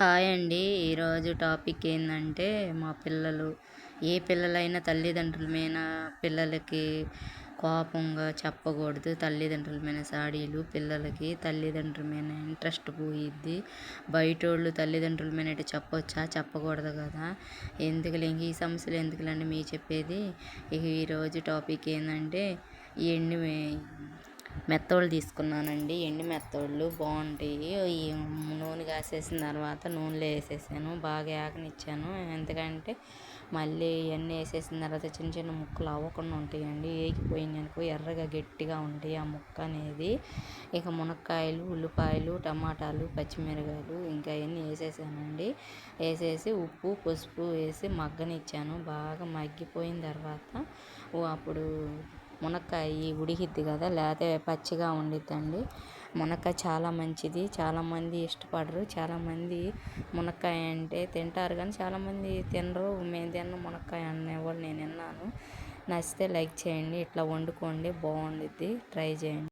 Hi అండి. ఈరోజు topic ఏంటంటే మా పిల్లలు ఏ పిల్లలైనా తల్లిదండ్రుల మీద పిల్లలకి కోపంగా చెప్పకూడదు. తల్లిదండ్రుల మీద సాడీలు పిల్లలకి తల్లిదండ్రుల మీద ఇంట్రెస్ట్ పోయిద్ది. బయట వాళ్ళు తల్లిదండ్రుల మీద ఇటు చెప్పొచ్చా? చెప్పకూడదు కదా. ఎందుకులే? ఈ సమస్యలు ఎందుకులండి మీ చెప్పేది? ఇక ఈరోజు టాపిక్ ఏంటంటే ఎన్ని మెత్తోళ్ళు తీసుకున్నానండి. ఎండి మెత్తోళ్ళు? బాగుంటాయి. కాసేసిన తర్వాత నూనెలో వేసేసాను. బాగా ఏకనిచ్చాను ఎందుకంటే మళ్ళీ ఇవన్నీ వేసేసిన తర్వాత చిన్న చిన్న ముక్కలు అవ్వకుండా ఉంటాయండి. ఏగిపోయింది అనుకో ఎర్రగా గట్టిగా ఉంటాయి ఆ ముక్క అనేది. ఇక మునక్కాయలు ఉల్లిపాయలు టమాటాలు పచ్చిమిరకాయలు ఇంకా అవన్నీ వేసేసానండి. వేసేసి ఉప్పు పసుపు వేసి మగ్గనిచ్చాను. బాగా మగ్గిపోయిన తర్వాత అప్పుడు మునక్కాయ ఉడికిద్ది కదా లేకపోతే పచ్చిగా ఉండిద్దండి. మునక్కాయ చాలా మంచిది. చాలామంది ఇష్టపడరు. చాలామంది మునక్కాయ అంటే తింటారు కానీ చాలామంది తినరు. మేము తిన్న మునక్కాయ అనేవాళ్ళు నేను విన్నాను. నచ్చితే లైక్ చేయండి. ఇట్లా వండుకోండి. బాగుండిద్ది. ట్రై చేయండి.